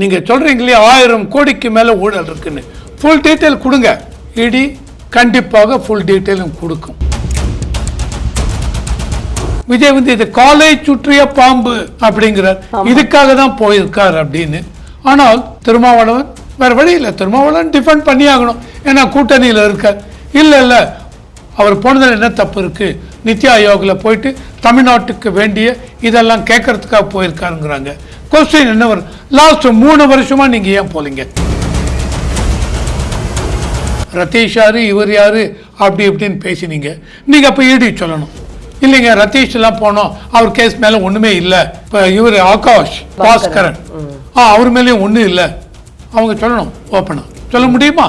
நீங்க சொல்றீங்க இல்லையா ஆயிரம் கோடிக்கு மேல ஊழல் இருக்குன்னு. ஃபுல் டீட்டெயில் கொடுங்க. இடி கண்டிப்பாக ஃபுல் டீட்டெயிலும் கொடுக்கும். விஜய் வந்து இது காலை சுற்றிய பாம்பு அப்படிங்கிறார். இதுக்காக தான் போயிருக்கார் அப்படின்னு. ஆனால் திருமாவளவன் வேற வழி இல்லை. திருமாவளவன் டிஃபெண்ட் பண்ணி ஆகணும் ஏன்னா கூட்டணியில் இருக்கார். இல்லை இல்லை. அவர் போனதில் என்ன தப்பு இருக்கு? நித்தி ஆயோகில் போயிட்டு தமிழ்நாட்டுக்கு வேண்டிய இதெல்லாம் கேட்கறதுக்காக போயிருக்காருங்கிறாங்க. கொஸ்டின் என்ன வரும் லாஸ்ட் மூணு வருஷமா நீங்க ஏன் போலீங்க? ரதீஷ் யாரு இவர் யாரு அப்படி இப்படின்னு பேசினீங்க. நீங்க அப்ப ஈடி சொல்லணும். இல்லைங்க எல்லாம் போனோம். அவர் கேஸ் மேல ஒண்ணுமே இல்ல. இப்ப இவர் ஆகாஷ் பாஸ்கரன். ஆ அவர் மேலயும் ஒண்ணும் இல்ல. அவங்க சொல்லணும் ஓப்பனா சொல்ல முடியுமா?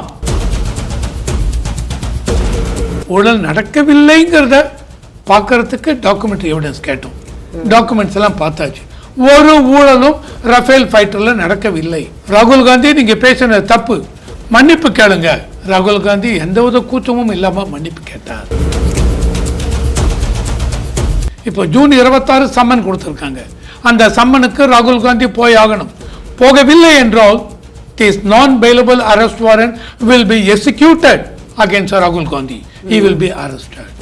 ஊழல் நடக்கவில்லைங்கிறத பார்க்கறதுக்கு டாக்குமெண்ட்ரி எவிடன்ஸ் கேட்டோம். டாக்குமெண்ட்ஸ் எல்லாம் பார்த்தாச்சு. ஒரு ஊழலும் ரஃபேல் ஃபைட்டரில் நடக்கவில்லை. ராகுல் காந்தி நீங்கள் பேசின தப்பு. மன்னிப்பு கேளுங்க. ராகுல் காந்தி எந்தவித கூச்சமும் இல்லாமல் மன்னிப்பு கேட்டார். இப்போ ஜூன் இருபத்தாறு சம்மன் கொடுத்துருக்காங்க. அந்த சம்மனுக்கு ராகுல் காந்தி போய் ஆகணும். போகவில்லை என்றால் this non bailable arrest warrant will be executed against ராகுல் Gandhi. He will be arrested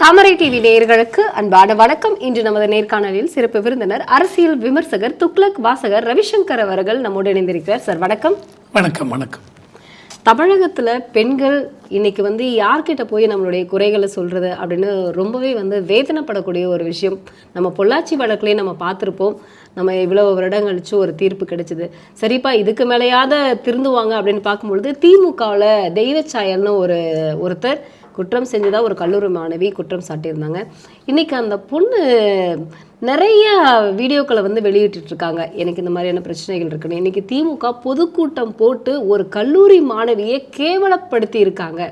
Thamarai TV நேயர்களுக்கு அன்பான வணக்கம். இன்று நமது நேர்காணலில் சிறப்பு விருந்தினர் அரசியல் விமர்சகர் துக்ளக் வாசகர் ரவிசங்கர் அவர்கள் நம்மோடு இணைந்திருக்கிறார். சார் வணக்கம். வணக்கம் வணக்கம். தமிழகத்துல பெண்கள் இன்னைக்கு வந்து யார்கிட்ட போய் நம்மளுடைய குறைகளை சொல்றது அப்படின்னு ரொம்பவே வந்து வேதனைப்படக்கூடிய ஒரு விஷயம். நம்ம பொள்ளாச்சி வழக்குலயே நம்ம பார்த்துருப்போம். நம்ம இவ்வளவு வருடம் கழிச்சு ஒரு தீர்ப்பு கிடைச்சது. சரிப்பா இதுக்கு மேலேயாவது திருந்துவாங்க அப்படின்னு பார்க்கும்பொழுது திமுகவில் தெய்வச்சாயல்னு ஒரு ஒருத்தர் குற்றம் செஞ்சதாக ஒரு கல்லூரி மாணவி குற்றம் சாட்டியிருந்தாங்க. இன்றைக்கி அந்த பொண்ணு நிறைய வீடியோக்களை வந்து வெளியிட்டுருக்காங்க. எனக்கு இந்த மாதிரியான பிரச்சனைகள் இருக்குன்னு. இன்றைக்கி திமுக பொதுக்கூட்டம் போட்டு ஒரு கல்லூரி மாணவியை கேவலப்படுத்தி இருக்காங்க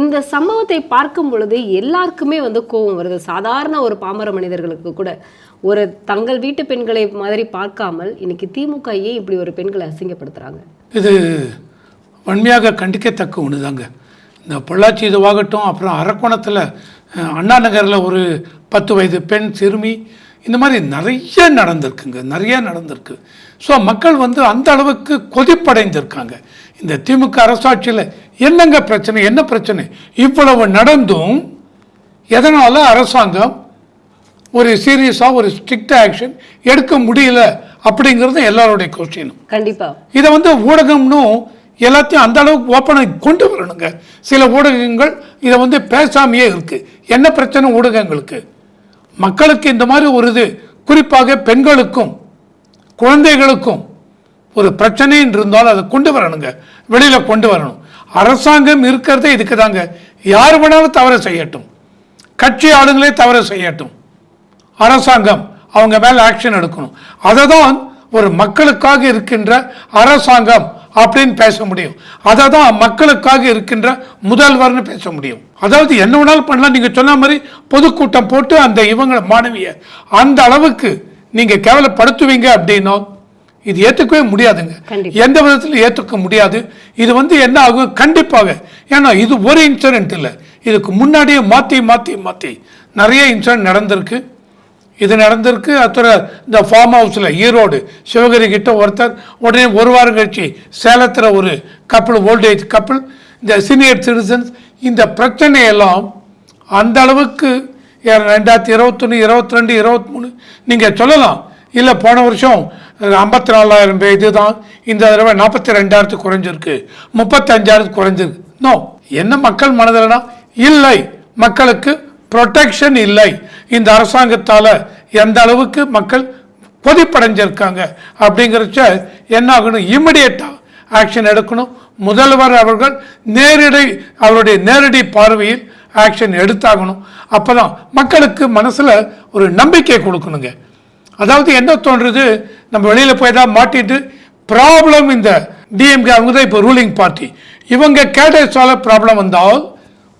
இந்த சம்பவத்தை பார்க்கும் பொழுது எல்லாருக்குமே வந்து கோபம் வருது. சாதாரண ஒரு பாமர மனிதர்களுக்கு கூட. ஒரு தங்கள் வீட்டு பெண்களை மாதிரி பார்க்காமல் இன்னைக்கு திமுக ஏன் இப்படி ஒரு பெண்களை அசிங்கப்படுத்துகிறாங்க இது வன்மையாக கண்டிக்கத்தக்க ஒன்று தாங்க இந்த பொள்ளாச்சி இதுவாகட்டும் அப்புறம் அரக்கோணத்தில் அண்ணா நகரில் ஒரு பத்து வயது பெண் சிறுமி இந்த மாதிரி நிறைய நடந்திருக்குங்க நிறைய நடந்திருக்கு. ஸோ மக்கள் வந்து அந்த அளவுக்கு கொதிப்படைந்திருக்காங்க. இந்த திமுக அரசாட்சியில் என்னங்க பிரச்சனை என்ன பிரச்சனை? இவ்வளவு நடந்தும் எதனால் அரசாங்கம் ஒரு சீரியஸாக ஒரு ஸ்ட்ரிக்ட் ஆக்ஷன் எடுக்க முடியல அப்படிங்கிறது எல்லாருடைய கொஸ்டினும். கண்டிப்பா. இதை வந்து ஊடகம்னும் எல்லாத்தையும் அந்த அளவுக்கு ஓப்பனாக கொண்டு வரணுங்க. சில ஊடகங்கள் இதை வந்து பேசாமையே இருக்கு. என்ன பிரச்சனை ஊடகங்களுக்கு? மக்களுக்கு இந்த மாதிரி ஒரு இது குறிப்பாக பெண்களுக்கும் குழந்தைகளுக்கும் ஒரு பிரச்சனைன்னு இருந்தாலும் அதை கொண்டு வரணுங்க. வெளியில் கொண்டு வரணும். அரசாங்கம் இருக்கிறதே இதுக்கு தாங்க யார் வேணாலும் தவறு செய்யட்டும். கட்சி ஆளுங்களே தவறு செய்யட்டும். அரசாங்கம் அவங்க மேலே ஆக்ஷன் எடுக்கணும். அதை தான் ஒரு மக்களுக்காக இருக்கின்ற அரசாங்கம் அப்படின்னு பேச முடியும். அதை தான் மக்களுக்காக இருக்கின்ற முதல்வர்னு பேச முடியும். அதாவது என்ன வேணாலும் பண்ணலாம். நீங்க சொன்ன மாதிரி பொதுக்கூட்டம் போட்டு அந்த இவங்க மாணவிய அந்த அளவுக்கு நீங்க கேவலப்படுத்துவீங்க அப்படின்னா இது ஏத்துக்கவே முடியாதுங்க. எந்த விதத்தில் ஏற்றுக்க முடியாது. இது வந்து என்ன ஆகும்? கண்டிப்பாக. ஏன்னா இது ஒரு இன்சிடென்ட் இல்லை. இதுக்கு முன்னாடியே மாற்றி மாற்றி மாற்றி நிறைய இன்சிடென்ட் நடந்திருக்கு. இது நடந்திருக்கு. அத்துறை இந்த ஃபார்ம் ஹவுஸில் ஈரோடு சிவகிரி கிட்ட ஒருத்தர் உடனே ஒரு வாரம் கழிச்சு சேலத்தில் ஒரு கப்பல் ஓல்டேஜ் கப்பல் இந்த சீனியர் சிட்டிசன்ஸ் இந்த பிரச்சனையெல்லாம் அந்த அளவுக்கு ரெண்டாயிரத்தி இருபத்தொன்று இருபத்தி ரெண்டு இருபத்தி மூணு நீங்கள் சொல்லலாம். இல்லை போன வருஷம் ஐம்பத்தி நாலாயிரம் பேர் இதுதான். இந்த தடவை நாற்பத்தி ரெண்டாயிரத்து குறைஞ்சிருக்கு. முப்பத்தஞ்சாயிரத்து குறைஞ்சிருக்கு. நோ என்ன மக்கள் மனதில்னா இல்லை. மக்களுக்கு ப்ரொடெக்ஷன் இல்லை. இந்த அரசாங்கத்தால் எந்த அளவுக்கு மக்கள் கொதிப்படைஞ்சிருக்காங்க அப்படிங்கிறச்ச என்ன ஆகணும்? இமிடியேட்டாக ஆக்ஷன் எடுக்கணும். முதல்வர் அவர்கள் நேரடி அவருடைய நேரடி பார்வையில் ஆக்ஷன் எடுத்தாகணும். அப்போ தான் மக்களுக்கு மனசில் ஒரு நம்பிக்கை கொடுக்கணுங்க. அதாவது என்ன தோன்றுது? நம்ம வெளியில் போய் தான் மாட்டிட்டு ப்ராப்ளம் இந்த டிஎம்கே அவங்க தான் இப்போ ரூலிங் பார்ட்டி இவங்க கேட்டஸால ப்ராப்ளம் வந்தால்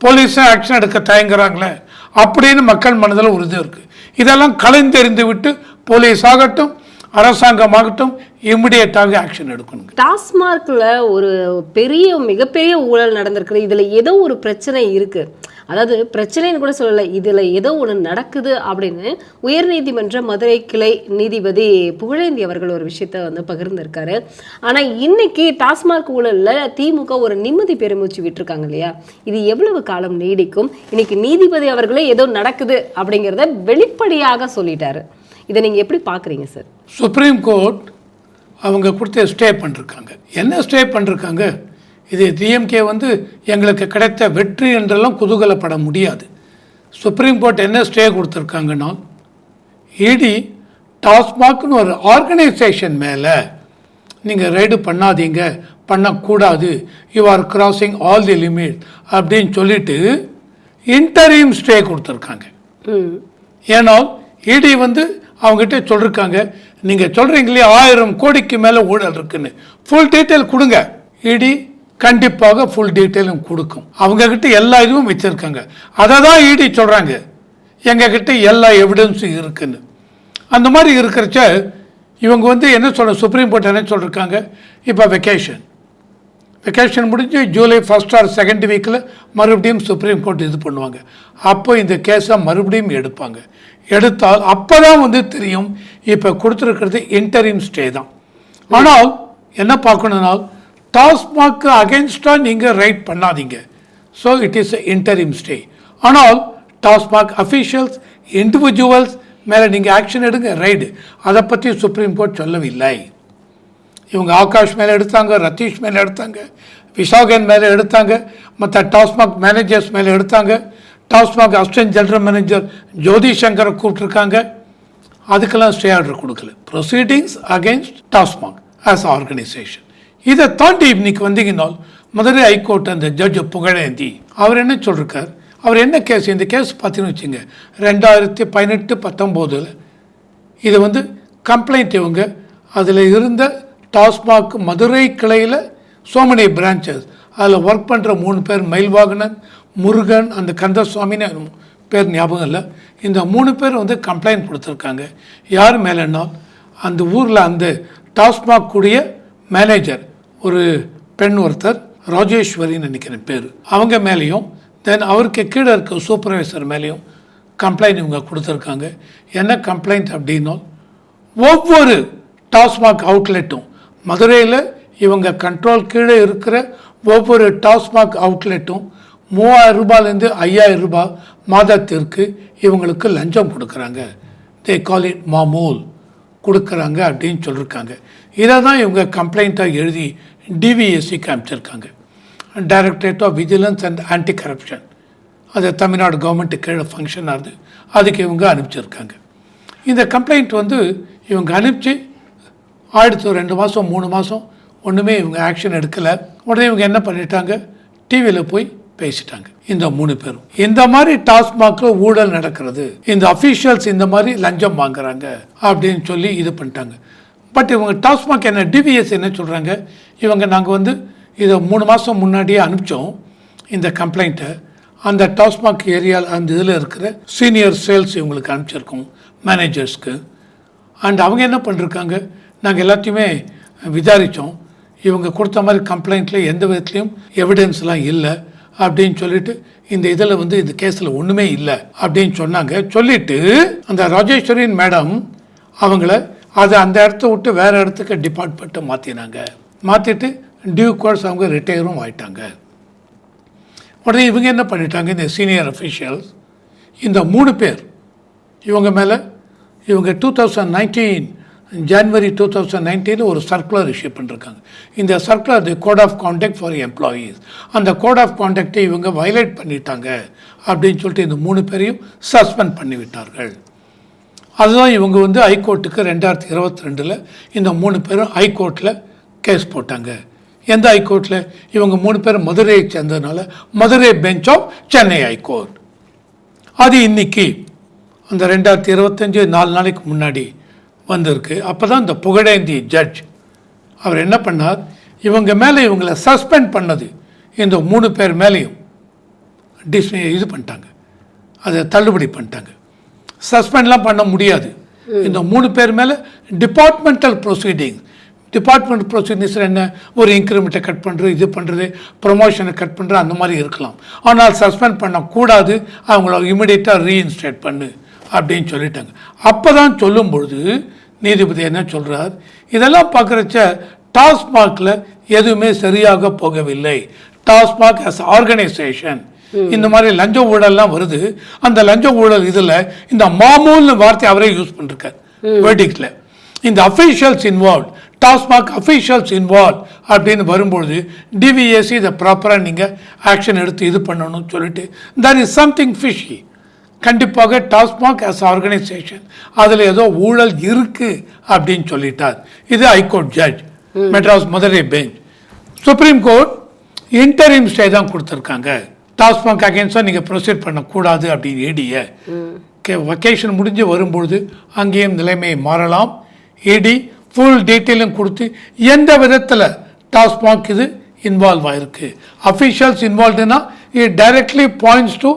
போலீஸும் ஆக்ஷன் எடுக்க தயங்குறாங்களே? அப்படின்னு மக்கள் மனதில் உறுதி இருக்குது இதெல்லாம் கலைந்தெறிந்து விட்டு போலீஸ் ஆகட்டும் அரசாங்கமாகட்டும் இம்மிடியட்டாக ஆக்ஷன் எடுக்கணும் டாஸ்மார்க்கில் ஒரு பெரிய மிகப்பெரிய ஊழல் நடந்திருக்கு இதுல ஏதோ ஒரு பிரச்சனை இருக்கு. அதாவது பிரச்சனைன்னு கூட சொல்லலை இதில் ஏதோ ஒன்று நடக்குது அப்படின்னு உயர்நீதிமன்ற மதுரை கிளை நீதிபதி புகழேந்தி அவர்கள் ஒரு விஷயத்த வந்து பகிர்ந்திருக்காரு. ஆனால் இன்னைக்கு டாஸ்மாக் ஊழலில் திமுக ஒரு நிம்மதி பெருமூச்சு விட்டுருக்காங்க இல்லையா? இது எவ்வளவு காலம் நீடிக்கும்? இன்னைக்கு நீதிபதி அவர்களே ஏதோ நடக்குது அப்படிங்கிறத வெளிப்படையாக சொல்லிட்டாரு. இதை நீங்கள் எப்படி பார்க்குறீங்க சார்? சுப்ரீம் கோர்ட் அவங்க கொடுத்த ஸ்டே பண்ணிருக்காங்க. என்ன ஸ்டே பண்ணிருக்காங்க? இது டிஎம்கே வந்து எங்களுக்கு கிடைத்த வெற்றி என்றெல்லாம் குதூகலப்பட முடியாது. சுப்ரீம் கோர்ட் என்ன ஸ்டே கொடுத்துருக்காங்கன்னா இடி டாஸ்மாக்னு ஒரு ஆர்கனைசேஷன் மேலே நீங்கள் ரைடு பண்ணாதீங்க பண்ணக்கூடாது. You are crossing all the limit அப்படின்னு சொல்லிட்டு இன்டரீம் ஸ்டே கொடுத்துருக்காங்க. ம். ஏன்னால் இடி வந்து அவங்ககிட்ட சொல்லிருக்காங்க நீங்கள் சொல்கிறீங்களே ஆயிரம் கோடிக்கு மேலே ஊழல் இருக்குன்னு. ஃபுல் டீட்டெயில் கொடுங்க இடி கண்டிப்பாக ஃபுல் டீட்டெயிலும் கொடுக்கும். அவங்கக்கிட்ட எல்லா இதுவும் வச்சுருக்காங்க. அதை தான் ஈடி சொல்கிறாங்க எங்ககிட்ட எல்லா எவிடன்ஸும் இருக்குன்னு. அந்த மாதிரி இருக்கிறச்ச இவங்க வந்து என்ன சொல்கிற சுப்ரீம் கோர்ட் என்ன சொல்லியிருக்காங்க இப்போ வெக்கேஷன் வெக்கேஷன் முடிஞ்சு ஜூலை ஃபஸ்ட் ஆர் செகண்ட் வீக்கில் மறுபடியும் சுப்ரீம் கோர்ட் இது பண்ணுவாங்க. அப்போ இந்த கேஸை மறுபடியும் எடுப்பாங்க. எடுத்தால் அப்போ தான் வந்து தெரியும். இப்போ கொடுத்துருக்கிறது இன்டரிம் ஸ்டே தான். ஆனால் என்ன பார்க்கணுன்னா டாஸ்மாக்கு அகென்ஸ்டாக நீங்கள் ரைட் பண்ணாதீங்க. So it is interim stay ஆனால் டாஸ்மாக் அஃபீஷியல்ஸ் இண்டிவிஜுவல்ஸ் மேலே நீங்கள் ஆக்ஷன் எடுங்க ரைடு. அதை பற்றி சுப்ரீம் கோர்ட் சொல்லவில்லை. இவங்க ஆகாஷ் மேலே எடுத்தாங்க ரத்தீஷ் மேலே எடுத்தாங்க விஷாகன் மேலே எடுத்தாங்க மற்ற டாஸ்மாக் மேனேஜர்ஸ் மேலே எடுத்தாங்க. TASMAC assistant general manager Jothi சங்கரை கூப்பிட்ருக்காங்க அதுக்கெல்லாம் ஸ்டே ஆர்டர் கொடுக்கல. Proceedings against TASMAC as organisation இதை தாண்டி இன்னைக்கு வந்தீங்கன்னால் மதுரை ஹைகோர்ட் அந்த ஜட்ஜு புகழேந்தி. அவர் என்ன சொல்லிருக்கார்? அவர் என்ன கேஸ்? இந்த கேஸ் பார்த்தீங்கன்னு வச்சுங்க ரெண்டாயிரத்தி பதினெட்டு பத்தொம்போதில் இது வந்து கம்ப்ளைண்ட் இவங்க. அதில் இருந்த டாஸ்மாக் மதுரை கிளையில் சோமனி பிரான்ச்சஸ் அதில் ஒர்க் பண்ணுற மூணு பேர் மயில்வாகனன் முருகன் அந்த கந்தசுவாமின்னு பேர் ஞாபகம் இல்லை. இந்த மூணு பேர் வந்து கம்ப்ளைண்ட் கொடுத்துருக்காங்க. யார் மேலேன்னா அந்த ஊரில் அந்த டாஸ்மாக் கூடிய மேனேஜர் ஒரு பெண் ஒருத்தர் ராஜேஸ்வரின்னு நினைக்கிறேன் பேர். அவங்க மேலேயும் தென் அவருக்கு கீழே இருக்க சூப்பர்வைசர் மேலேயும் கம்ப்ளைண்ட் இவங்க கொடுத்துருக்காங்க. என்ன கம்ப்ளைண்ட் அப்படின்னா ஒவ்வொரு டாஸ்மாக் அவுட்லெட்டும் மதுரையில் இவங்க கண்ட்ரோல் கீழே இருக்கிற ஒவ்வொரு டாஸ்மாக் அவுட்லெட்டும் மூவாயிரம் ரூபாயிலேருந்து ஐயாயிரம் ரூபாய் மாதத்திற்கு இவங்களுக்கு லஞ்சம் கொடுக்குறாங்க. தே கால் இட் மாமூல். கொடுக்குறாங்க அப்படின்னு சொல்லியிருக்காங்க இதை தான் இவங்க கம்ப்ளைண்ட்டாக எழுதி டிவிஎஸ்சிக்கு காமிச்சிருக்காங்க directorate of vigilance and anti corruption அது தமிழ்நாடு கவர்மெண்ட்டு கீழே ஃபங்க்ஷன் ஆகுது அதுக்கு இவங்க அனுப்பிச்சிருக்காங்க. இந்த கம்ப்ளைண்ட் வந்து இவங்க அனுப்பிச்சு ஆயிடுத்து ரெண்டு மாதம் மூணு மாதம் ஒன்றுமே இவங்க ஆக்ஷன் எடுக்கலை. உடனே இவங்க என்ன பண்ணிட்டாங்க? டிவியில் போய் பேசிட்டாங்க. இந்த மூணு பேரும். இந்த மாதிரி டாஸ்மாகில் ஊழல் நடக்கிறது. இந்த அஃபீஷியல்ஸ் இந்த மாதிரி லஞ்சம் வாங்குறாங்க அப்படின்னு சொல்லி இது பண்ணிட்டாங்க. பட் இவங்க டாஸ்மாக் என்ன டிவிஎஸ் என்ன சொல்கிறாங்க இவங்க நாங்கள் வந்து இதை மூணு மாதம் முன்னாடியே அனுப்பிச்சோம் இந்த கம்ப்ளைண்ட்டை அந்த டாஸ்மாக் ஏரியாவில் அந்த இதில் இருக்கிற சீனியர் சேல்ஸ் இவங்களுக்கு அனுப்பிச்சிருக்கோம் மேனேஜர்ஸ்க்கு அண்ட் அவங்க என்ன பண்ணிருக்காங்க? நாங்கள் எல்லாத்தையுமே விசாரித்தோம் இவங்க கொடுத்த மாதிரி கம்ப்ளைண்ட்டில் எந்த விதத்துலையும் எவிடன்ஸ்லாம் இல்லை அப்படின்னு சொல்லிட்டு இந்த இதில் வந்து இந்த கேஸில் ஒன்றுமே இல்லை அப்படின்னு சொன்னாங்க. சொல்லிட்டு அந்த ராஜேஸ்வரின் மேடம் அவங்கள அதை அந்த இடத்த விட்டு வேறு இடத்துக்கு டிபார்ட்மெண்ட்டை மாற்றினாங்க மாற்றிட்டு டியூ கோர்ஸ் அவங்க ரிட்டையரும் ஆயிட்டாங்க. உடனே இவங்க என்ன பண்ணிட்டாங்க? இந்த சீனியர் அஃபிஷியல்ஸ் இந்த மூணு பேர் இவங்க மேலே இவங்க two thousand nineteen January two thousand நைன்டீனில் ஒரு சர்க்குலர் இஷ்யூ பண்ணிருக்காங்க. இந்த circular the code of contact for employees அந்த கோட் ஆஃப் கான்டாக்டை இவங்க வயலேட் பண்ணிட்டாங்க அப்படின்னு சொல்லிட்டு இந்த மூணு பேரையும் சஸ்பெண்ட் பண்ணிவிட்டார்கள். அதுதான் இவங்க வந்து ஹைகோர்ட்டுக்கு ரெண்டாயிரத்தி இருபத்தி ரெண்டில் இந்த மூணு பேரும் ஹைகோர்ட்டில் கேஸ் போட்டாங்க. எந்த ஹைகோர்ட்டில் இவங்க மூணு பேரும் மதுரையை சேர்ந்ததுனால Madurai bench of Chennai high court அது இன்னைக்கு அந்த ரெண்டாயிரத்தி இருபத்தஞ்சி நாலு நாளைக்கு முன்னாடி வந்திருக்கு. அப்போ தான் இந்த புகழேந்தி ஜட்ஜ் அவர் என்ன பண்ணார்? இவங்க மேலே இவங்களை சஸ்பெண்ட் பண்ணது. இந்த மூணு பேர் மேலேயும் டிஸ் இது பண்ணிட்டாங்க. அதை தள்ளுபடி பண்ணிட்டாங்க. சஸ்பெண்ட்லாம் பண்ண முடியாது. இந்த மூணு பேர் மேலே டிபார்ட்மெண்டல் ப்ரொசீடிங் டிபார்ட்மெண்ட் ப்ரொசீடிங்ஸ் என்ன? ஒரு இன்க்ரிமெண்ட்டை கட் பண்ணுறது இது பண்ணுறது ப்ரொமோஷனை கட் பண்ணுறது அந்த மாதிரி இருக்கலாம். ஆனால் சஸ்பெண்ட் பண்ணக்கூடாது அவங்கள இமிடியேட்டாக ரீஇன்ஸ்டேட் பண்ணு அப்படின்னு சொல்லிட்டாங்க. அப்போ தான் சொல்லும் பொழுது நீதிபதி என்ன சொல்றார்? இதெல்லாம் பார்க்குறச்ச டாஸ்மாகில் எதுவுமே சரியாக போகவில்லை. டாஸ்மாக் as ஆர்கனைசேஷன் இந்த மாதிரி லஞ்ச ஊழல்லாம் வருது. அந்த லஞ்ச ஊழல் இதில் இந்த மாமூல்னு வார்த்தை அவரே யூஸ் பண்ணிருக்கார். வேர்டிக்ல இந்த officials involve TASMAC officials involve அப்படின்னு வரும்பொழுது டிவிஎஸ்சி இதை ப்ராப்பராக நீங்கள் ஆக்ஷன் எடுத்து இது பண்ணணும்னு சொல்லிட்டு தட் இஸ் சம்திங் ஃபிஷி கண்டிப்பாக டாஸ்மாக் as ஆர்கனைசேஷன் அதில் ஏதோ ஊழல் இருக்கு அப்படின்னு சொல்லிட்டார். இது high court judge Madras Madurai bench supreme court interim stay தான் கொடுத்துருக்காங்க. டாஸ்மாக் அகேன்ஸ்டாக நீங்கள் ப்ரொசீட் பண்ணக்கூடாது அப்படின்னு ஏடிய வெக்கேஷன் முடிஞ்சு வரும்பொழுது அங்கேயும் நிலைமையை மாறலாம். ஏடி ஃபுல் டீட்டெயிலும் கொடுத்து எந்த விதத்தில் டாஸ்மாக் இது இன்வால்வ் ஆயிருக்கு? Officials இன்வால்வ்டுனா it directly points to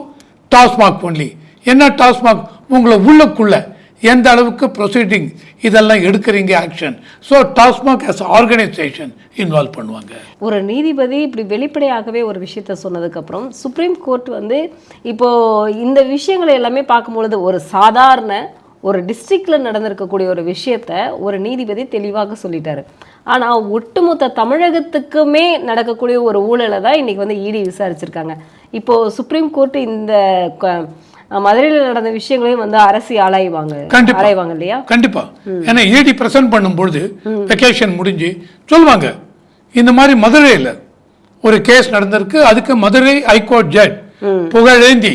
TASMAC only என்ன டாஸ்மாக் உங்களை உள்ளக்குள்ளே எந்த அளவுக்கு ப்ரொசீடிங் இதெல்லாம் எடுக்கிறீங்க action so TASMAC as organisation involve பண்ணுவாங்க. ஒரு நீதிபதி இப்படி வெளிப்படையாகவே ஒரு விஷயத்த சொன்னதுக்கப்புறம் சுப்ரீம் கோர்ட் வந்து இப்போ இந்த விஷயங்களை எல்லாமே பார்க்கும்பொழுது ஒரு சாதாரண ஒரு டிஸ்ட்ரிக்டில் நடந்திருக்கக்கூடிய ஒரு விஷயத்த ஒரு நீதிபதி தெளிவாக சொல்லிட்டாரு. ஆனால் ஒட்டுமொத்த தமிழகத்துக்குமே நடக்கக்கூடிய ஒரு ஊழலை தான் இன்றைக்கி வந்து இடி விசாரிச்சிருக்காங்க. இப்போது சுப்ரீம் கோர்ட் இந்த க- மதுரையில் நடந்த விஷயங்களையும் வந்து அரசு ஆராய்வாங்க கண்டிப்பா. ஆராய்வாங்க இல்லையா? கண்டிப்பா. ஏன்னா ஏடி பிரசன்ட் பண்ணும்பொழுது வெக்கேஷன் முடிஞ்சு சொல்லுவாங்க இந்த மாதிரி மதுரையில் ஒரு கேஸ் நடந்திருக்கு. அதுக்கு மதுரை ஹைகோர்ட் ஜட்ஜ் புகழேந்தி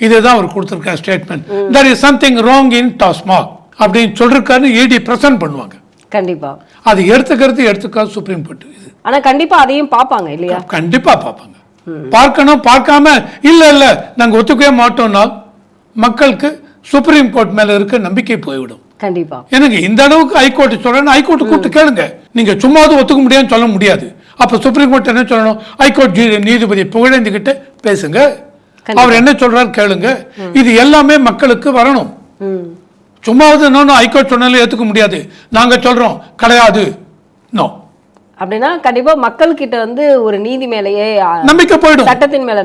இதுதான் அவர் கொடுத்துருக்கார் statement that is something wrong in TASMAC அப்படின்னு சொல்லிருக்காரு ஏடி பிரசன்ட் பண்ணுவாங்க. கண்டிப்பா. அது எடுத்துக்கிறது எடுத்துக்காது சுப்ரீம் கோர்ட் இது. ஆனா கண்டிப்பா அதையும் பார்ப்பாங்க இல்லையா? கண்டிப்பா பார்ப்பாங்க. பார்க்கணும் பார்க்காம இல்ல இல்ல நாங்க ஒத்துக்கவே மாட்டோம்னால் மக்களுக்கு சுப்ரீம் கோர்ட் மேல இருக்க நம்பிக்கை போய்விடும். கண்டிப்பா. எனக்கு இந்த அளவுக்கு ஹைகோர்ட் சொல்றேன் ஹைகோர்ட் கூப்பிட்டு கேளுங்க. நீங்க சும்மாவது ஒத்துக்க முடியாதுன்னு சொல்ல முடியாது. அப்ப சுப்ரீம் கோர்ட் என்ன சொல்லணும்? ஹைகோர்ட் நீதிபதி புகழேந்தி கிட்ட பேசுங்க அவர் என்ன சொல்றாரு கேளுங்க. இது எல்லாமே மக்களுக்கு வரணும். சும்மாவது இன்னொன்னு ஹைகோர்ட் சொன்னாலும் ஏத்துக்க முடியாது. நாங்க சொல்றோம் கிடையாது. நோ அப்படின்னா கண்டிப்பா மக்கள் கிட்ட வந்து ஒரு நீதி மேலேயே நம்பிக்கை போயிடும் சட்டத்தின் மேல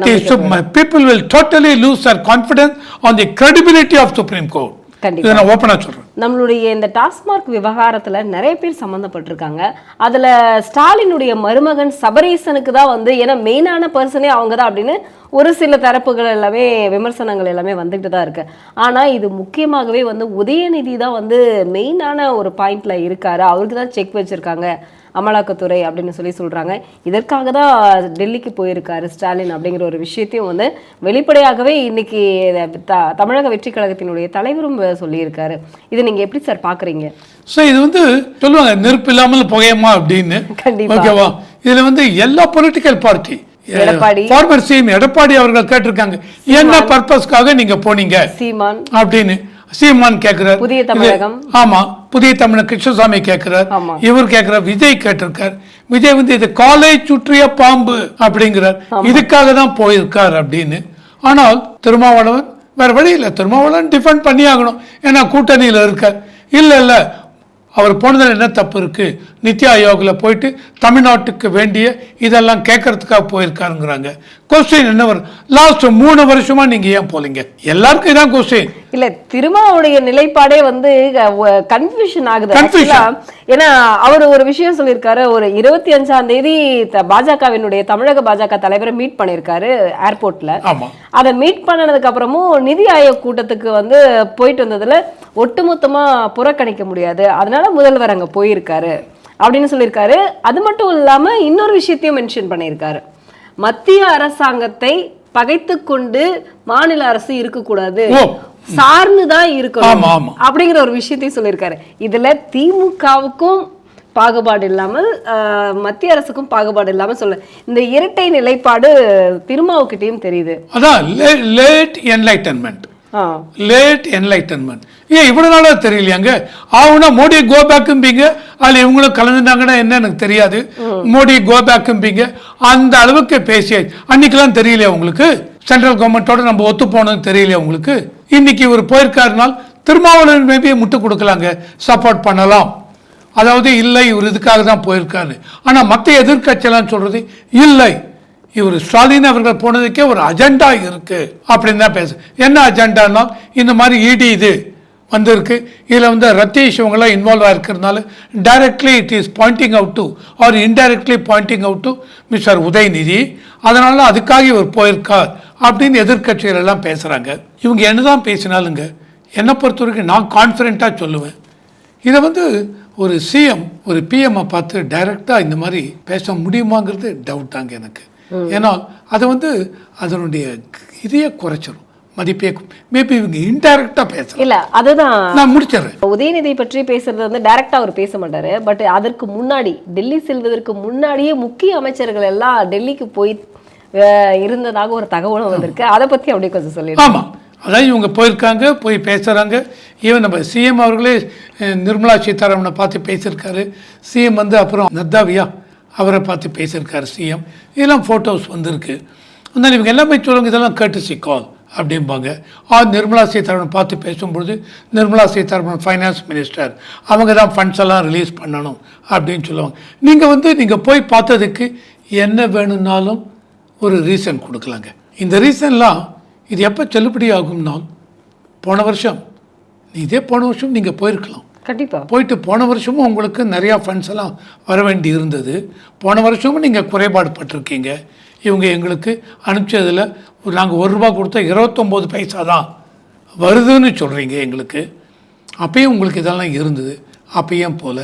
people will totally lose their confidence on the credibility of supreme court கண்டிப்பா. இதை நான் ஓப்பனா சொல்றேன். நம்மளுடைய இந்த டாஸ்மார்க் விவகாரத்துல நிறைய பேர் சம்மந்தப்பட்டிருக்காங்க. அதுல ஸ்டாலினுடைய மருமகன் சபரீசனுக்கு தான் வந்து ஏன்னா மெயினான பர்சனே அவங்க தான் அப்படின்னு ஒரு சில தரப்புகள் எல்லாமே விமர்சனங்கள் எல்லாமே வந்துட்டு தான் இருக்கு. ஆனா இது முக்கியமாகவே வந்து உதயநிதி தான் வந்து மெயினான ஒரு பாயிண்ட்ல இருக்காரு. அவருக்கு தான் செக் வச்சிருக்காங்க. அமலாக்கத்துறை அப்படின்னு சொல்லி சொல்றாங்க. இதற்காக தான் டெல்லிக்கு போயிருக்காரு ஸ்டாலின் அப்படிங்கிற ஒரு விஷயத்தையும் வந்து வெளிப்படையாகவே இன்னைக்கு தமிழக வெற்றி கழகத்தினுடைய தலைவரும் சொல்லியிருக்காரு. இது நீங்க எப்படி சார் பாக்குறீங்க? ஸோ இது வந்து சொல்லுவாங்க நெருப்பு இல்லாமல் புகையமா அப்படின்னு. ஓகேவா இதுல வந்து எல்லா political party Edappadi. Former CM Edappadi அவர்கள் கேட்டிருக்காங்க. என்ன பர்பஸ்க்காக நீங்க போனீங்க? சீமான். அப்படின்னு. சீமான் கேட்கிறார் புதிய இது- தமிழகம். ஆமா புதிய தமிழக கிருஷ்ணசாமி கேட்கிறார். இவர் கேட்கிறார் விஜய் கேட்டிருக்கார். விஜய் வந்து இது காலை சுற்றிய பாம்பு அப்படிங்கிறார். இதுக்காக தான் போயிருக்கார் அப்படின்னு. ஆனால் திருமாவளவன் வேற வழி இல்லை. திருமாவளவன் டிஃபெண்ட் பண்ணி ஆகணும். ஏன்னா கூட்டணியில் இருக்கார். இல்ல இல்ல. அவர் போனதில் என்ன தப்பு இருக்கு? நித்தி ஆயோக்ல போயிட்டு தமிழ்நாட்டுக்கு வேண்டிய இதெல்லாம் கேட்கறதுக்காக போயிருக்காருங்கிறாங்க. கொஸ்டின் என்ன வரும்? லாஸ்ட் மூணு வருஷமா நீங்க ஏன் போலீங்க? எல்லாருக்கும் இதான் கொஸ்டின் இல்ல திருமாவுடைய நிலைப்பாடே வந்து கன்ஃபியூஷன் ஆகுது. ஏன்னா அவர் ஒரு விஷயம் சொல்லியிருக்காரு. ஒரு இருபத்தி அஞ்சாம் தேதி பாஜகவினுடைய தமிழக பாஜக தலைவரை மீட் பண்ணியிருக்காரு ஏர்போர்ட்ல அதை மீட் பண்ணனதுக்கு அப்புறமும் நிதி ஆயோக் கூட்டத்துக்கு வந்து போயிட்டு வந்ததுல ஒட்டுமொத்தமா புறக்கணிக்க முடியாது. அதனால முதல்வர் அங்க போயிருக்காரு. அப்படின்னு சொல்லியிருக்காரு. அது மட்டும் இல்லாம இன்னொரு விஷயத்தையும் மென்ஷன் பண்ணியிருக்காரு. மத்திய அரசாங்கத்தை பகைத்து கொண்டு மாநில அரசு இருக்கக்கூடாது. சார்ந்துதான் இருக்கணும். அப்படிங்கிற ஒரு விஷயத்தையும் சொல்லியிருக்காரு. இதுல திமுகவுக்கும் பாகுபாடு இல்லாமல் மத்திய அரசுக்கும் பாகுபாடு இல்லாமல் சொல்ல இந்த இரட்டை நிலைப்பாடு திருமாவுக்கிட்டையும் தெரியுது. அதான் லேட் என்லைட்டன்மெண்ட் லேட் என்லைட்டன்மெண்ட் ஏன் இவ்வளவு நாளா தெரியலையாங்க? ஆகுனா மோடி கோ பேக்கும்பீங்க அதில் இவங்களும் கலந்துட்டாங்கன்னா என்ன எனக்கு தெரியாது. மோடி கோ பேக்கும்பீங்க அந்த அளவுக்கு பேசியாச்சு அன்னைக்கெல்லாம் தெரியலையா உங்களுக்கு? சென்ட்ரல் கவர்மெண்ட்டோட நம்ம ஒத்து போகணும்னு தெரியலையா உங்களுக்கு? இன்னைக்கு இவர் போயிருக்காருனால் திருமாவளவன் மேபி முட்டு கொடுக்கலாங்க. சப்போர்ட் பண்ணலாம். அதாவது இல்லை இவர் இதுக்காக தான் போயிருக்காரு. ஆனால் மற்ற எதிர்க்கட்சியெல்லாம் சொல்றது இல்லை. இவர் ஸ்டாலின் அவர்கள் போனதுக்கே ஒரு அஜெண்டா இருக்கு அப்படின்னு தான் பேச என்ன அஜெண்டானா இந்த மாதிரி இடி இது வந்திருக்கு. இதில் வந்து ரத்தீஷ் இவங்கெல்லாம் involve ஆகிருக்கிறதுனால directly it is pointing out to or indirectly pointing out to mister Udhayanidhi. அதனால அதுக்காக இவர் போயிருக்கார் அப்படின்னு எதிர்கட்சிகள் எல்லாம் பேசுகிறாங்க இவங்க என்னதான் பேசினாலுங்க என்னை பொறுத்த வரைக்கும் நான் கான்ஃபிடென்ட்டாக சொல்லுவேன். இதை வந்து ஒரு சிஎம் ஒரு பிஎம்ஐ பார்த்து டைரெக்டாக இந்த மாதிரி பேச முடியுமாங்கிறது டவுட் தாங்க எனக்கு. ஏன்னா அது வந்து அதனுடைய இதையே குறைச்சிரும். மதிப்பே மேபி இவங்க இன்டைரக்டாக பேசலாம். இல்ல அதுதான். நான் முடிச்சிடுறேன். உதயநிதி பற்றி பேசுறது வந்து டைரக்டா அவர் பேச மாட்டாரு. பட் அதற்கு முன்னாடி டெல்லி செல்வதற்கு முன்னாடியே முக்கிய அமைச்சர்கள் எல்லாம் டெல்லிக்கு போய் இருந்ததாக ஒரு தகவலும் வந்திருக்கு. அதை பத்தி அப்படியே கொஞ்சம் சொல்லிடுங்க. ஆமாம் அதான் இவங்க போயிருக்காங்க போய் பேசுகிறாங்க ஈவன் நம்ம சிஎம் அவர்களே நிர்மலா சீதாராமனை பார்த்து பேசியிருக்காரு. சிஎம் வந்து அப்புறம் நத்தாவியா அவரை பார்த்து பேசியிருக்கார் சிஎம். இதெல்லாம் ஃபோட்டோஸ் வந்திருக்கு. அதனால் இவங்க எல்லாமே சொல்லுவாங்க இதெல்லாம் கேட்டுசி கால் அப்படிம்பாங்க. ஆ நிர்மலா சீதாராமன் பார்த்து பேசும்பொழுது நிர்மலா சீதாராமன் ஃபைனான்ஸ் மினிஸ்டர் அவங்க தான் ஃபண்ட்ஸ் எல்லாம் ரிலீஸ் பண்ணணும் அப்படின்னு சொல்லுவாங்க. நீங்கள் வந்து நீங்கள் போய் பார்த்ததுக்கு என்ன வேணும்னாலும் ஒரு ரீசன் கொடுக்கலாங்க. இந்த ரீசன்லாம் இது எப்போ செல்லுபடி ஆகும்னால் போன வருஷம். இதே போன வருஷம் நீங்கள் போயிருக்கலாம். கண்டிப்பா. போயிட்டு போன வருஷமும் உங்களுக்கு நிறையா ஃபண்ட்ஸ் எல்லாம் வர வேண்டி இருந்தது. போன வருஷமும் நீங்கள் குறைபாடு பட்டிருக்கீங்க இவங்க எங்களுக்கு அனுப்பிச்சதில் நாங்கள் ஒரு ரூபா கொடுத்தா இருபத்தொம்போது பைசா தான் வருதுன்னு சொல்கிறீங்க எங்களுக்கு. அப்பயும் உங்களுக்கு இதெல்லாம் இருந்தது. அப்பயும் போல.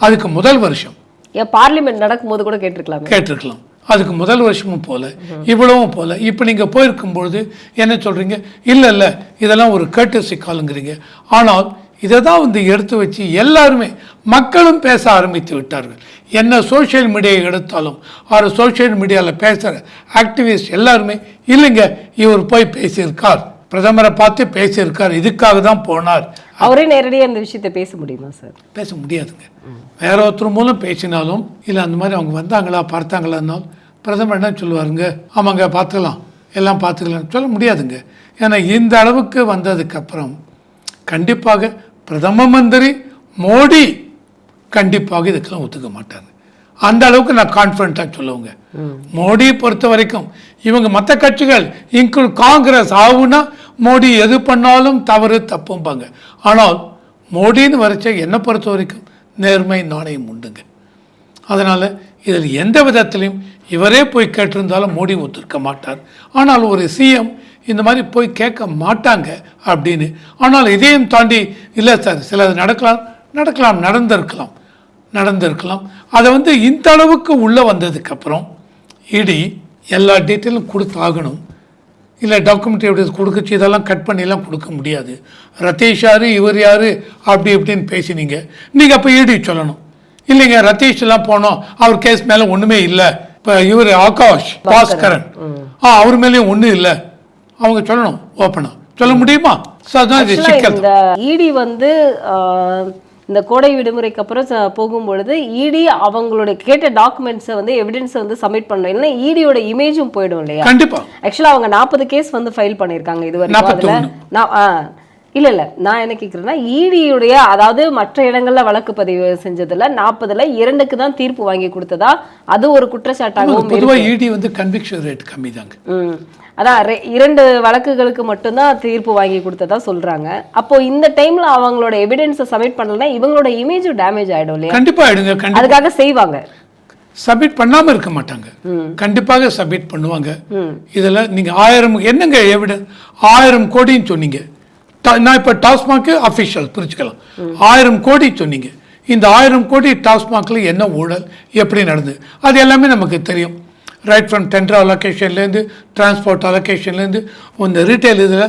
அதுக்கு முதல் வருஷம். ஏன் பார்லிமெண்ட் நடக்கும்போது கூட கேட்டிருக்கலாமே. கேட்டிருக்கலாம். அதுக்கு முதல் வருஷமும் போல. இவ்வளவும் போல. இப்போ நீங்கள் போயிருக்கும்பொழுது என்ன சொல்கிறீங்க இல்லை இல்லை. இதெல்லாம் ஒரு கேட்டசி காலுங்கிறீங்க ஆனால் இதை தான் வந்து எடுத்து வச்சு எல்லாருமே மக்களும் பேச ஆரம்பித்து விட்டார்கள். என்ன சோஷியல் மீடியா எடுத்தாலும் அவர் சோஷியல் மீடியாவில் பேசுகிற ஆக்டிவிஸ்ட் எல்லாருமே இல்லைங்க இவர் போய் பேசியிருக்கார். பிரதமரை பார்த்து பேசியிருக்கார். இதுக்காக தான் போனார். அவரே நேரடியா இந்த விஷயத்தை பேச முடியுமா சார்? பேச முடியாதுங்க. வேற ஒருத்தர் மூலம் பேசினாலும் இல்லை அந்த மாதிரி அவங்க வந்தாங்களா பார்த்தாங்களான்னாலும் பிரதமர் என்ன சொல்லுவாருங்க? ஆமாங்க பார்த்துக்கலாம். எல்லாம் பார்த்துக்கலாம். சொல்ல முடியாதுங்க. ஏன்னா இந்த அளவுக்கு வந்ததுக்கப்புறம் கண்டிப்பாக பிரதம மந்திரி மோடி கண்டிப்பாக இதுக்கெல்லாம் ஒத்துக்க மாட்டாங்க. அந்த அளவுக்கு நான் கான்ஃபிடண்ட்டாக சொல்லுவேங்க. மோடியை பொறுத்த வரைக்கும் இவங்க மற்ற கட்சிகள் இன்க்ளூட் காங்கிரஸ் ஆகுனா மோடி எது பண்ணாலும் தவறு தப்பும்பாங்க. ஆனால் மோடின்னு வரைச்ச என்னை பொறுத்த வரைக்கும் நேர்மை நாணயம் உண்டுங்க. அதனால் இதில் எந்த விதத்திலையும் இவரே போய் கேட்டிருந்தாலும் மோடி ஒத்துருக்க மாட்டார். ஆனால் ஒரு சிஎம் இந்த மாதிரி போய் கேட்க மாட்டாங்க அப்படின்னு. ஆனால் இதையும் தாண்டி இல்லை சார் சிலது நடக்கலாம். நடக்கலாம் நடந்திருக்கலாம். நடந்திருக்கலாம். அதை வந்து இந்த அளவுக்கு உள்ளே வந்ததுக்கப்புறம் இடி எல்லா டீட்டெயிலும் கொடுத்தாகணும். இல்லை டாக்குமெண்ட் எவிடன்ஸ் கொடுக்கச்சு இதெல்லாம் கட் பண்ணிலாம் கொடுக்க முடியாது. ரதீஷ் யாரு இவர் யாரு அப்படி இப்படின்னு பேசினீங்க. நீங்கள் அப்போ ஈடி சொல்லணும். இல்லைங்க ரதீஷ் எல்லாம் போனோம். அவர் கேஸ் மேலே ஒன்றுமே இல்லை. இப்போ இவர் ஆகாஷ் பாஸ்கரன். ஆ அவர் மேலேயும் ஒன்றும் இல்லை. அவங்க சொல்லணும் ஓப்பனாக சொல்ல முடியுமா? இந்த இடி வந்து ஆஹ், இந்த கோடை விடுமுறைக்கு அப்புறம் போகும்பொழுது இடி அவங்களுடைய கேட்ட டாக்குமெண்ட்ஸை வந்து எவிடன்ஸை வந்து சப்மிட் பண்ணணும். இல்லைன்னா இடியோட இமேஜும் போயிடும் இல்லையா? கண்டிப்பாக ஆக்சுவலா அவங்க நாற்பது கேஸ் வந்து ஃபைல் பண்ணியிருக்காங்க இது வரைக்கும் அதுல 41. நான் இல்ல இல்ல. நான் என்ன கேக்குறேன்னா இடியுடைய அதாவது மற்ற இடங்கள்ல வழக்கு பதிவு செஞ்சதுல நாற்பதுல இரண்டுக்கு தான் தீர்ப்பு வாங்கி கொடுத்ததா அது ஒரு குற்றச்சாட்டாகவும் இடி வந்து கன்விக்ஷன் ரேட் கம்மி தாங்க. அதான் இரண்டு வழக்குகளுக்கு மட்டும்தான் தீர்ப்பு வாங்கி கொடுத்ததா சொல்றாங்க. அப்போ இந்த டைம்ல அவங்களோட எவிடன்ஸை சப்மிட் பண்ணலன்னா இவங்களோட இமேஜும் டேமேஜ் ஆயிடும் இல்லையா? கண்டிப்பாக எடுங்க கண்டிப்பாக அதுக்காக செய்வாங்க. சப்மிட் பண்ணாம இருக்க மாட்டாங்க. கண்டிப்பாக சப்மிட் பண்ணுவாங்க. இதுல நீங்க ஆயிரம் என்னங்க எவிடன் ஆயிரம் கோடின்னு சொன்னீங்க. நான் இப்போ டாஸ்மாக்கு அஃபிஷியல் புரிச்சுக்கலாம் ஆயிரம் கோடி சொன்னீங்க. இந்த ஆயிரம் கோடி டாஸ்மாக்ல என்ன ஊழல் எப்படி நடந்தது? அது எல்லாமே நமக்கு தெரியும். ரைட் ஃப்ரம் டெண்டர் அலோகேஷன்லேருந்து டிரான்ஸ்போர்ட் அலோகேஷன்லேருந்து இந்த ரீட்டைல் இதில்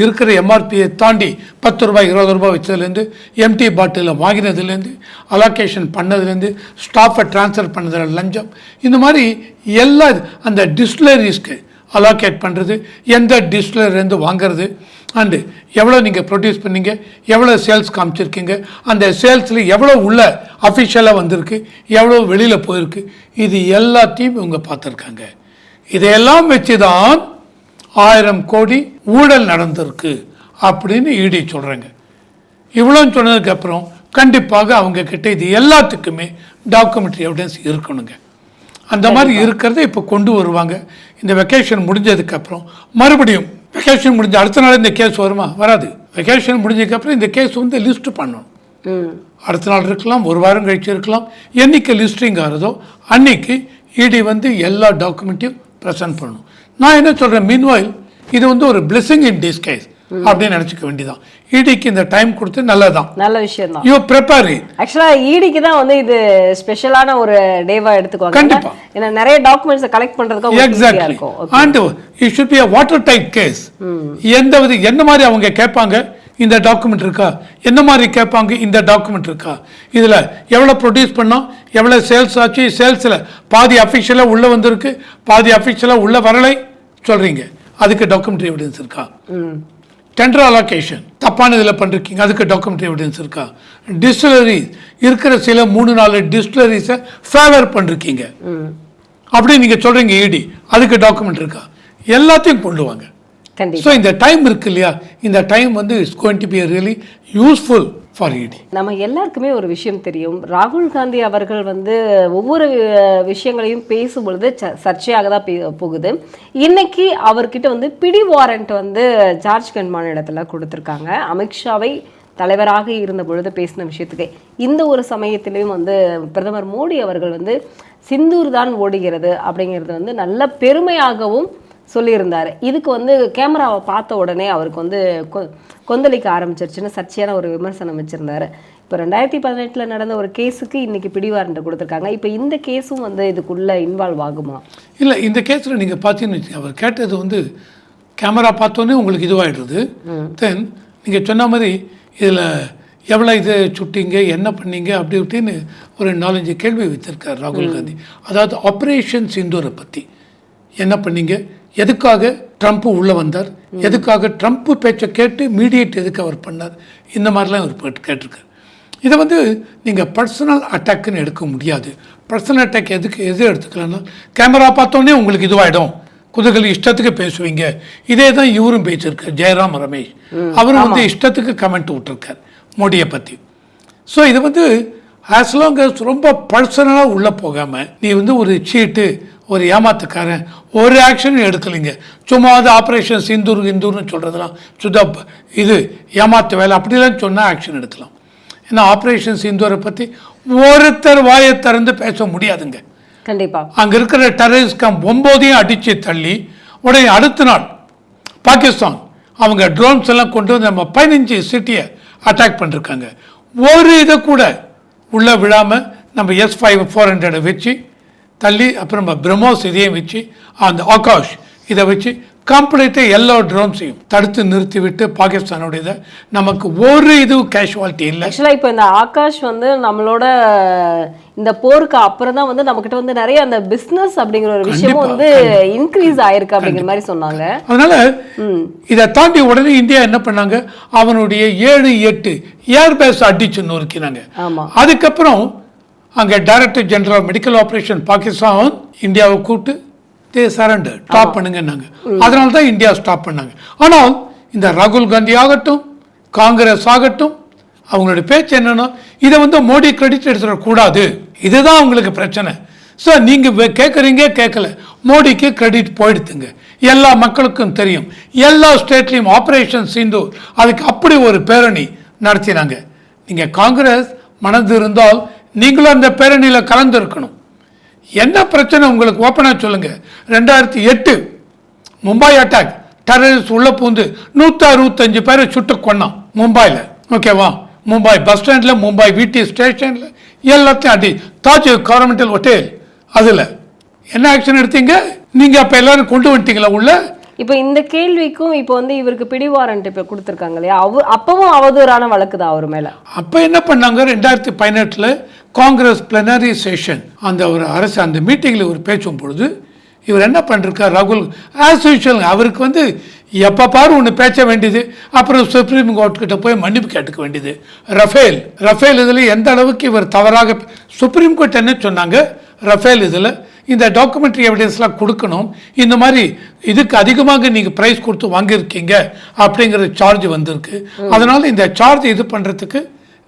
இருக்கிற எம்ஆர்பியை தாண்டி பத்து ரூபாய் இருபது ரூபாய் வச்சதுலேருந்து எம்டி பாட்டிலில் வாங்கினதுலேருந்து அலோகேஷன் பண்ணதுலேருந்து ஸ்டாஃபை ட்ரான்ஸ்ஃபர் பண்ணதில் லஞ்சம். இந்த மாதிரி எல்லா அந்த டிஸ்டிலரிஸ்க்கு அலோகேட் பண்ணுறது எந்த டிஸ்டிலர்லேருந்து வாங்குறது அண்டு எவ்வளோ நீங்கள் ப்ரொடியூஸ் பண்ணீங்க? எவ்வளோ சேல்ஸ் காமிச்சிருக்கீங்க? அந்த சேல்ஸில் எவ்வளோ உள்ள அஃபிஷியலாக வந்திருக்கு? எவ்வளோ வெளியில் போயிருக்கு? இது எல்லாத்தையும் இவங்க பார்த்துருக்காங்க. இதையெல்லாம் வச்சு தான் ஆயிரம் கோடி ஊழல் நடந்திருக்கு அப்படின்னு இடி சொல்கிறாங்க இவ்வளோ சொன்னதுக்கு அப்புறம் கண்டிப்பாக அவங்க கிட்ட இது எல்லாத்துக்குமே டாக்குமெண்ட்ரி எவிடன்ஸ் இருக்கணுங்க. அந்த மாதிரி இருக்கிறத இப்போ கொண்டு வருவாங்க. இந்த வெக்கேஷன் முடிஞ்சதுக்கு அப்புறம் மறுபடியும் வெக்கேஷன் முடிஞ்ச அடுத்த நாள் இந்த கேஸ் வருமா? வராது. வெக்கேஷன் முடிஞ்சதுக்கப்புறம் இந்த கேஸ் வந்து லிஸ்ட் பண்ணணும். அடுத்த நாள் இருக்கலாம் ஒரு வாரம் கழிச்சு இருக்கலாம். என்னைக்கு லிஸ்டிங் ஆகிறதோ அன்னைக்கு இடி வந்து எல்லா டாக்குமெண்ட்டையும் ப்ரெசென்ட் பண்ணணும். நான் என்ன சொல்கிறேன் மீன்வாயில் இது வந்து ஒரு பிளெஸிங் இன் டிஸ்கைஸ் அப்படின்னு நினச்சிக்க வேண்டியதான் இடிக்கு இந்த டைம் கொடுத்து நல்லதுதான். நல்ல விஷயம் தான் யூ ப்ரிப்பேர் ஆக்சுவலா ஈடிக்கு தான் வந்து இது ஸ்பெஷலான ஒரு டேவா எடுத்துக்குவாங்க. கண்டிப்பா. ஏன்னா நிறைய டாக்குமெண்ட்ஸ் கலெக்ட் easy-ஆ எக்ஸாக்ட்லி இருக்கும். And it should be a water type case எந்த என்ன மாதிரி அவங்க கேட்பாங்க? இந்த டாக்குமெண்ட் இருக்கா? என்ன மாதிரி கேட்பாங்க? இந்த டாக்குமெண்ட் இருக்கா? இதில் எவ்வளோ ப்ரொடியூஸ் பண்ணோம்? எவ்வளோ சேல்ஸ் ஆச்சு? சேல்ஸில் பாதி அஃபிஷியலாக உள்ளே வந்திருக்கு. பாதி அஃபிஷியலாக உள்ளே வரலை. சொல்கிறீங்க அதுக்கு டாக்குமெண்ட்ரி எவிடன்ஸ் இருக்கா? டெண்டர் அலோகேஷன் தப்பான இதில் பண்ணிருக்கீங்க. அதுக்கு டாக்குமெண்ட்ரி எவிடன்ஸ் இருக்கா? டிஸ்டிலரி இருக்கிற சில மூணு நாலு டிஸ்டிலரிஸை ஃபேவர் பண்ணிருக்கீங்க. அப்படி நீங்கள் சொல்கிறீங்க இடி அதுக்கு டாக்குமெண்ட் இருக்கா? எல்லாத்தையும் கொண்டு வாங்க. ஸோ இந்த டைம் இருக்கு இல்லையா? இந்த டைம் வந்து it's going to be really useful நம்ம எல்லாருக்குமே ஒரு விஷயம் தெரியும். ராகுல் காந்தி அவர்கள் வந்து ஒவ்வொரு விஷயங்களையும் பேசும்பொழுது ச- சர்ச்சையாக தான் பே- போகுது. இன்னைக்கு அவர்கிட்ட வந்து பிடி வாரண்ட் வந்து ஜார்ஜ்கண்ட் மாநிலத்தில் கொடுத்துருக்காங்க. அமித்ஷாவை தலைவராக இருந்த பொழுது பேசின விஷயத்துக்கு. இந்த ஒரு சமயத்திலையும் வந்து பிரதமர் மோடி அவர்கள் வந்து சிந்தூர் தான் ஓடுகிறது அப்படிங்கிறது வந்து நல்ல பெருமையாகவும் சொல்லியிருந்தார். இதுக்கு வந்து கேமராவை பார்த்த உடனே அவருக்கு வந்து கொந்தளிக்க ஆரம்பிச்சிருச்சுன்னு சர்ச்சையான ஒரு விமர்சனம் வச்சிருந்தாரு. இப்போ ரெண்டாயிரத்தி பதினெட்டில் நடந்த ஒரு கேஸுக்கு இன்னைக்கு பிடிவாரண்ட் கொடுத்துருக்காங்க. இப்போ இந்த கேஸும் வந்து இதுக்குள்ள இன்வால்வ் ஆகுமா? இல்லை இந்த கேஸில் நீங்கள் பார்த்தீங்கன்னு அவர் கேட்டது வந்து கேமரா பார்த்தோன்னே உங்களுக்கு இதுவாகிடுறது தென் நீங்கள் சொன்ன மாதிரி இதில் எவ்வளோ இது சுட்டிங்க என்ன பண்ணீங்க அப்படி இப்படின்னு ஒரு நாலஞ்சு கேள்வி வைத்திருக்கார் ராகுல் காந்தி. அதாவது ஆப்ரேஷன் சிந்தூரை பற்றி என்ன பண்ணீங்க? எதுக்காக ட்ரம்ப் உள்ளே வந்தார்? எதுக்காக ட்ரம்ப் பேச்சை கேட்டு மீடியேட் எதுக்கு அவர் பண்ணார்? இந்த மாதிரிலாம் அவர் கேட்டிருக்காரு. இதை வந்து நீங்கள் பர்சனல் அட்டாக்குன்னு எடுக்க முடியாது. பர்சனல் அட்டாக் எதுக்கு எது எடுத்துக்கலாம்னா கேமரா பார்த்தோன்னே உங்களுக்கு இதுவாகிடும் குதுகல் இஷ்டத்துக்கு பேசுவீங்க. இதே தான் இவரும் பேசியிருக்கார் ஜெயராம் ரமேஷ். அவரும் வந்து இஷ்டத்துக்கு கமெண்ட் விட்டுருக்கார் மோடியை பற்றி ஸோ இது வந்து ஆஸ் லாங் ரொம்ப பர்சனலாக உள்ளே போகாமல் நீ வந்து ஒரு சீட்டு ஒரு ஏமாத்துக்காரன் ஒரு ஆக்ஷனும் எடுக்கலைங்க. சும்மா வந்து ஆப்ரேஷன் சிந்தூர் இந்தூர்னு சொல்கிறதெல்லாம் சுத்தா ப- இது ஏமாத்து வேலை அப்படிலாம் சொன்னால் ஆக்ஷன் எடுக்கலாம். ஏன்னா ஆப்ரேஷன் சிந்தூரை பற்றி ஒருத்தர் வாயை திறந்து பேச முடியாதுங்க. கண்டிப்பா. அங்கே இருக்கிற டெரரிஸ்ட் கேம்ப் ஒம்போதையும் அடித்து தள்ளி உடனே அடுத்த நாள் பாகிஸ்தான் அவங்க ட்ரோன்ஸ் எல்லாம் கொண்டு வந்து நம்ம பதினஞ்சு சிட்டியை அட்டாக் பண்ணிருக்காங்க. ஒரு இதை கூட உள்ளே விழாமல் நம்ம எஸ் ஃபைவ் ஃபோர் ஹண்ட்ரடை வச்சு தள்ளி அப்புறம் பிரம்மோஸ் இதையும் வச்சு அந்த ஆகாஷ் இதை வச்சு கம்ப்ளீட்டாக எல்லா ட்ரோன்ஸையும் தடுத்து நிறுத்திவிட்டு பாகிஸ்தானோட இதை நமக்கு ஒரு இது கேஷுவாலிட்டி இல்லை. ஆக்சுவலாக இப்போ இந்த ஆகாஷ் வந்து நம்மளோட இந்த போருக்கு அப்புறம் தான் வந்து நம்மக்கிட்ட வந்து நிறைய அந்த பிஸ்னஸ் அப்படிங்கிற ஒரு விஷயமும் வந்து இன்க்ரீஸ் ஆயிருக்கு அப்படிங்கிற மாதிரி சொன்னாங்க. அதனால இதை தாண்டி உடனே இந்தியா என்ன பண்ணாங்க? அவனுடைய ஏழு எட்டு ஏர்பேஸ் அடிச்சு நொறுக்கினாங்க. ஆமா. அதுக்கப்புறம் அங்கே director general medical operation Pakistan இந்தியாவை கூப்பிட்டு தே சரண்டர் ஸ்டாப் பண்ணுங்கன்னாங்க. அதனால தான் இந்தியா ஸ்டாப் பண்ணாங்க. ஆனால் இந்த ராகுல் காந்தி ஆகட்டும் காங்கிரஸ் ஆகட்டும் அவங்களுடைய பேச்சு என்னன்னா இதை வந்து மோடி கிரெடிட் எடுத்துடக்கூடாது. இதுதான் அவங்களுக்கு பிரச்சனை. ஸோ நீங்கள் கேட்குறீங்க கேட்கல மோடிக்கு கிரெடிட் போயிடுத்துங்க. எல்லா மக்களுக்கும் தெரியும். எல்லா ஸ்டேட்லேயும் ஆப்ரேஷன் சிந்து அதுக்கு அப்படி ஒரு பேரணி நடத்தினாங்க. நீங்கள் காங்கிரஸ் மனது இருந்தால் நீங்களும் அந்த பேரணியில் கலந்துருக்கணும். என்ன பிரச்சனை உங்களுக்கு ஓப்பனாக சொல்லுங்கள் ரெண்டாயிரத்தி எட்டு மும்பை அட்டாக் டெரரிஸ்ட் உள்ளே பூந்து நூற்றி அறுபத்தஞ்சு பேரை சுட்டு கொன்னான் மும்பையில் ஓகேவா மும்பை பஸ் ஸ்டாண்டில் மும்பை வீட்டி ஸ்டேஷனில் எல்லாத்தையும் அடி. தாஜ் கவர்மெண்டல் ஹோட்டல் அதில். என்ன ஆக்ஷன் எடுத்தீங்க? நீங்கள் அப்போ எல்லோரும் கொண்டு வந்துட்டீங்களா உள்ள? இப்போ இந்த கேள்விக்கும் இப்போ வந்து இவருக்கு பிடி வாரண்ட் இப்போ கொடுத்துருக்காங்க இல்லையா? அவ அப்பவும் அவதூறான வழக்கு தான் அவர் மேலே? அப்போ என்ன பண்ணாங்க? ரெண்டாயிரத்தி பதினெட்டில் காங்கிரஸ் பிளனரி செஷன் அந்த ஒரு அரசு அந்த மீட்டிங்கில் ஒரு பேசும் பொழுது இவர் என்ன பண்ணிருக்கார்? ராகுல் ஆஸ் யூஷுவல் அவருக்கு வந்து எப்போ பாரு ஒன்று பேச வேண்டியது. அப்புறம் சுப்ரீம் கோர்ட் கிட்ட போய் மன்னிப்பு கேட்டுக்க வேண்டியது. ரஃபேல் ரஃபேல் இதில் எந்த அளவுக்கு இவர் தவறாக சுப்ரீம் கோர்ட் என்ன சொன்னாங்க? ரஃபேல் இதில் இந்த டாக்குமெண்ட்ரி எவிடன்ஸ்லாம் கொடுக்கணும். இந்த மாதிரி இதுக்கு அதிகமாக நீங்கள் ப்ரைஸ் கொடுத்து வாங்கியிருக்கீங்க அப்படிங்கிற சார்ஜ் வந்திருக்கு. அதனால இந்த சார்ஜ் இது பண்ணுறதுக்கு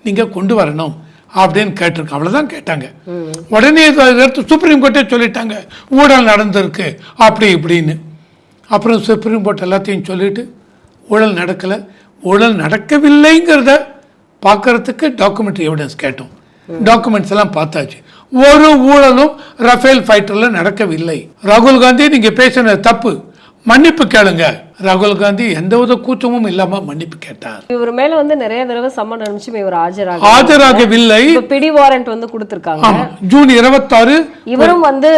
நீங்கள் கொண்டு வரணும் அப்படின்னு கேட்டிருக்கோம் அவ்வளோதான் கேட்டாங்க. உடனே எடுத்து சுப்ரீம் கோர்ட்டே சொல்லிட்டாங்க. ஊழல் நடந்திருக்கு. அப்படி இப்படின்னு. அப்புறம் சுப்ரீம் கோர்ட் எல்லாத்தையும் சொல்லிட்டு ஊழல் நடக்கலை. ஊழல் நடக்கவில்லைங்கிறத பார்க்கறதுக்கு டாக்குமெண்ட்ரி எவிடன்ஸ் கேட்டோம். டாக்குமெண்ட்ஸ் எல்லாம் பார்த்தாச்சு. ஒரு ஊழலும் ரஃபேல் ஃபைட்டரில் நடக்கவில்லை. ராகுல் காந்தி நீங்கள் பேசின தப்பு. மன்னிப்பு கேளுங்க. ராகுல் காந்தி எந்தவித கூச்சமும் இல்லாமல் மன்னிப்பு கேட்டார். இவர் மேல வந்து நிறைய தடவை சம்மன் அனுப்பிச்சு இவர் ஆஜராக ஆஜராகவில்லை. பிடி வாரண்ட் வந்து கொடுத்திருக்காங்க. ஜூன் இருபத்தாறு இவரும் வந்து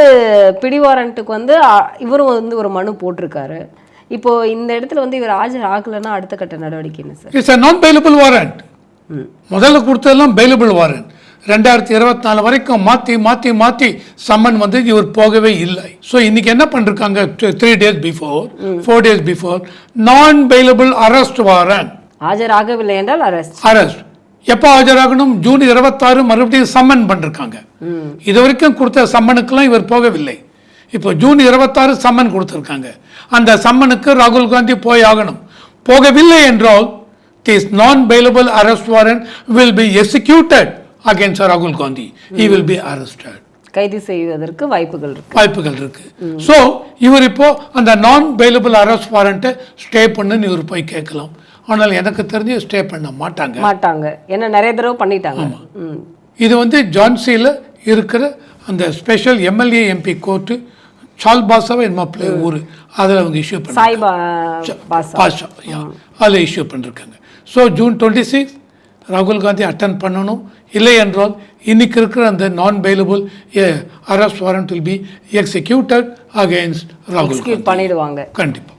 பிடி வாரண்ட்டுக்கு வந்து இவரும் வந்து ஒரு மனு போட்டிருக்காரு. இப்போ இந்த இடத்துல வந்து இவர் ஆஜர் ஆகலைன்னா அடுத்த கட்ட நடவடிக்கை என்ன sir? It's non bailable warrant முதல்ல கொடுத்ததெல்லாம் பெயிலபிள் வாரண்ட் ரெண்டாயிரத்தி இருபத்தி நாலு வரைக்கும் மாற்றி மாற்றி மாற்றி சம்மன் வந்து இவர் போகவே இல்லை. ஸோ இன்னைக்கு என்ன பண்ணிருக்காங்க? Three days before four days before non bailable arrest warrant ஆஜராகவில்லை என்றால் அரெஸ்ட் அரெஸ்ட் எப்போ ஆஜராகணும்? ஜூன் இருபத்தாறு மறுபடியும் சம்மன் பண்ணிருக்காங்க. இது வரைக்கும் கொடுத்த சம்மனுக்கெல்லாம் இவர் போகவில்லை. இப்போ ஜூன் இருபத்தாறு சம்மன் கொடுத்துருக்காங்க. அந்த சம்மனுக்கு ராகுல் காந்தி போய் ஆகணும். போகவில்லை என்றால் this non bailable arrest warrant will be executed against ராகுல் Gandhi he will be arrested. கைது செய்வதற்கு வாய்ப்புகள் இருக்கு. வாய்ப்புகள் இருக்கு. ஸோ இவர் இப்போ அந்த நான் பெயிலபிள் அரெஸ்ட் வாரண்ட்டை ஸ்டே பண்ணுன்னு இவர் போய் கேட்கலாம். ஆனால் எனக்கு தெரிஞ்சு ஸ்டே பண்ண மாட்டாங்க. மாட்டாங்க. ஏன்னா நிறைய தடவை பண்ணிட்டாங்க. ம். இது வந்து ஜான்சியில் இருக்கிற அந்த ஸ்பெஷல் எம்எல்ஏ எம்பி கோர்ட்டு சால்பாசாவை என்னமோ பிளே ஊர். அதில் அவங்க இஷ்யூ பண்ண பா- பாஷா அதில் இஷ்யூ பண்ணிருக்காங்க. ஸோ ஜூன் டுவெண்ட்டி சிக்ஸ் ராகுல் காந்தி அட்டன் பண்ணணும். இல்லை என்றால் இன்னைக்கு இருக்கிற அந்த non bailable arrest warrant will be executed against ராகுல் பண்ணிடுவாங்க. கண்டிப்பாக